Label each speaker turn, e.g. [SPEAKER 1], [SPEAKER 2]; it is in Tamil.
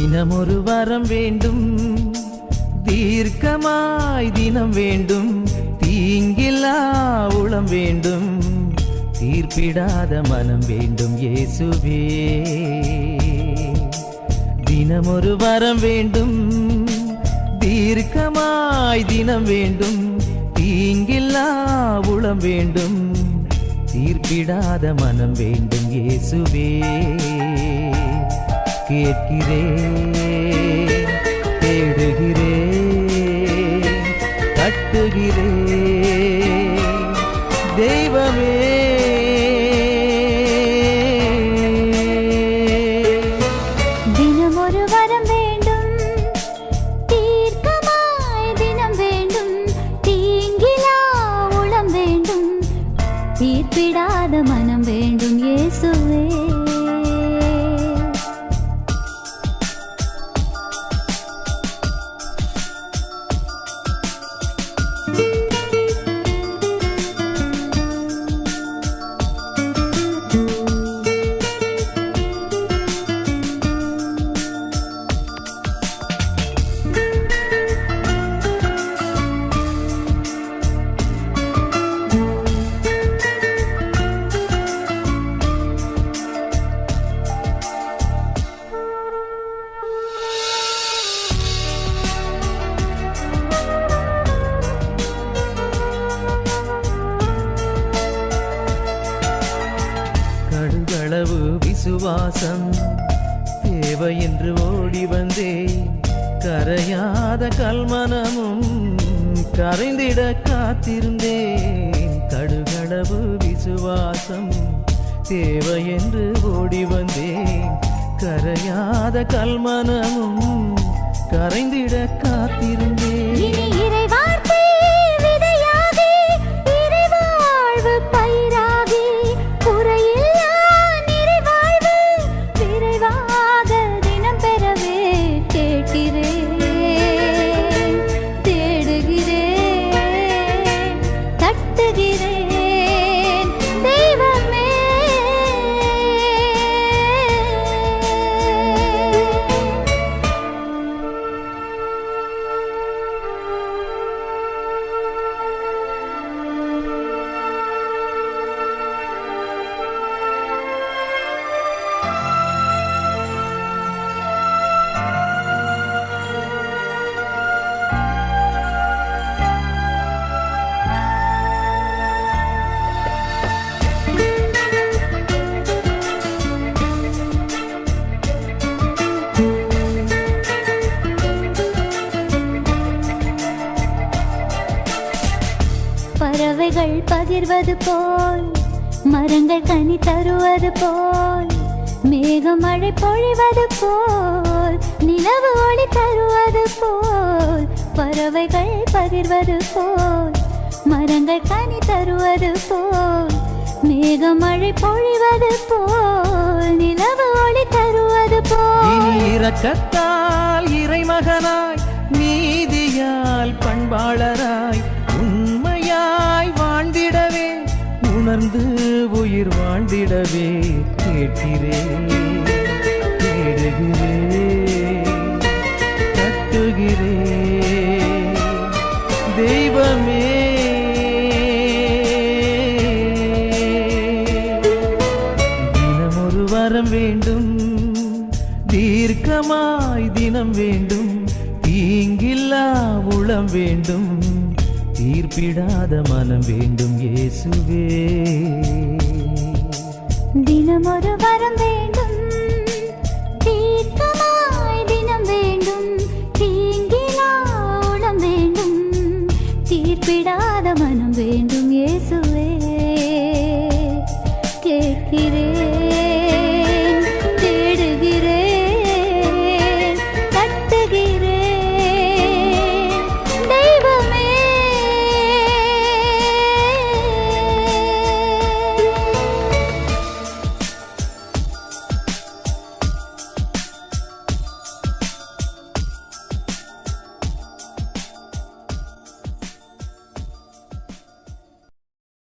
[SPEAKER 1] தினமொரு வரம் வேண்டும். தீர்க்கமாய் தினம் வேண்டும். தீங்கில்லா உளம் வேண்டும். தீர்ப்பிடாத மனம் வேண்டும் இயேசுவே. தினமொரு வரம் வேண்டும். தீர்க்கமாய் தினம் வேண்டும். தீங்கில்லா உளம் வேண்டும். தீர்ப்பிடாத மனம் வேண்டும் இயேசுவே. கேட்கிறேன் தேடுகிறேன் கட்டுகிறேன். தெய்வமே சுவாசம். தேவை என்று ஓடி வந்தே கரையாத கல்மனமும் கரைந்திட காத்திருந்தேன் கடுகளவு விசுவாசம் தேவை என்று ஓடி வந்தேன் கரையாத கல்மனமும் கரைந்திட காத்திருந்தேன்
[SPEAKER 2] பறவைகள் பகிர்வது போல் மரங்கள் கனி தருவது போல் மேகம் மழை பொழிவது போல் நிலவு ஒளி தருவது போல் பறவைகள் பகிர்வது போல் மரங்கள் கனி தருவது போல் மேகம் மழை பொழிவது போல் நிலவு ஒளி தருவது போல்.
[SPEAKER 1] இனி இரக்கத்தால் இறைமகனாய் நீதியால் பண்பாளர் உணர்ந்து உயிர் வாழ்ந்திடவே கேட்கிறேன் தேடுகிறேன் தட்டுகிறேன் தெய்வமே. தினமொரு வரம் வேண்டும் தீர்க்கமாய் தினம் வேண்டும் தீங்கில்லா உளம் வேண்டும். தீர்ப்பிடாத மனம் வேண்டும் இயேசுவே. தினமொரு வரம்